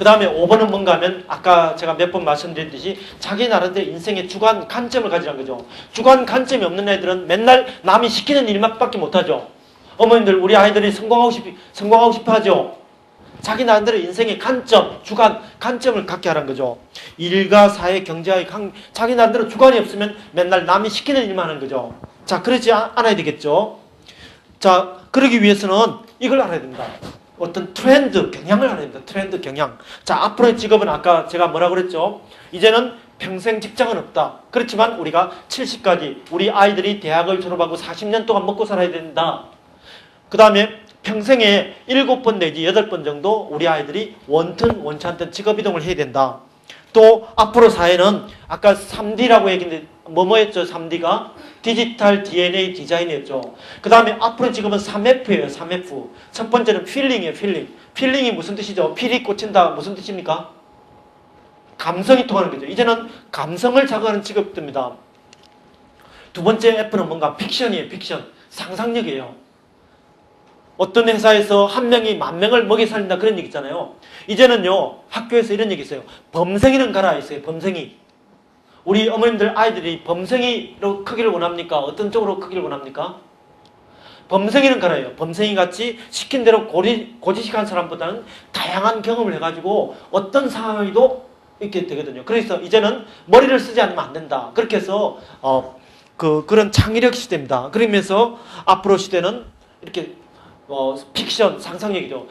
그 다음에 5번은 뭔가 하면 아까 제가 몇 번 말씀드렸듯이 자기 나름대로 인생의 주관 관점을 가지라는 거죠. 주관 관점이 없는 애들은 맨날 남이 시키는 일만밖에 못하죠. 어머님들 우리 아이들이 성공하고 싶 성공하고 싶어 하죠. 자기 나름대로 인생의 관점, 주관, 관점을 갖게 하라는 거죠. 일과 사회, 경제의 강, 자기 나름대로 주관이 없으면 맨날 남이 시키는 일만 하는 거죠. 자, 그러지 않- 않아야 되겠죠. 자, 그러기 위해서는 이걸 알아야 됩니다. 어떤 트렌드, 경향을 알아야 됩니다. 트렌드, 경향. 자, 앞으로의 직업은 아까 제가 뭐라고 그랬죠? 이제는 평생 직장은 없다. 그렇지만 우리가 70까지 우리 아이들이 대학을 졸업하고 40년 동안 먹고 살아야 된다. 그 다음에 평생에 7번 내지 8번 정도 우리 아이들이 원튼 원치 않든 직업 이동을 해야 된다. 또 앞으로 사회는 아까 3D라고 얘기했는데 뭐뭐였죠? 3D가 디지털 DNA 디자인이었죠. 그 다음에 앞으로 지금은 3F예요. 3F. 첫 번째는 필링이에요. 필링. 필링이 무슨 뜻이죠? 필이 꽂힌다. 무슨 뜻입니까? 감성이 통하는 거죠. 이제는 감성을 자극하는 직업입니다. 두 번째 F는 뭔가 픽션이에요. 픽션. 상상력이에요. 어떤 회사에서 한 명이 만 명을 먹여 살린다 그런 얘기 있잖아요. 이제는요 학교에서 이런 얘기 있어요. 범생이는 가라 있어요. 범생이. 우리 어머님들 아이들이 범생이로 크기를 원합니까? 어떤 쪽으로 크기를 원합니까? 범생이는 가라요. 범생이 같이 시킨 대로 고리, 고지식한 사람보다는 다양한 경험을 해가지고 어떤 상황에도 있게 되거든요. 그래서 이제는 머리를 쓰지 않으면 안 된다. 그렇게 해서 어, 그 그런 창의력 시대입니다. 그러면서 앞으로 시대는 이렇게 어, 픽션 상상력이죠.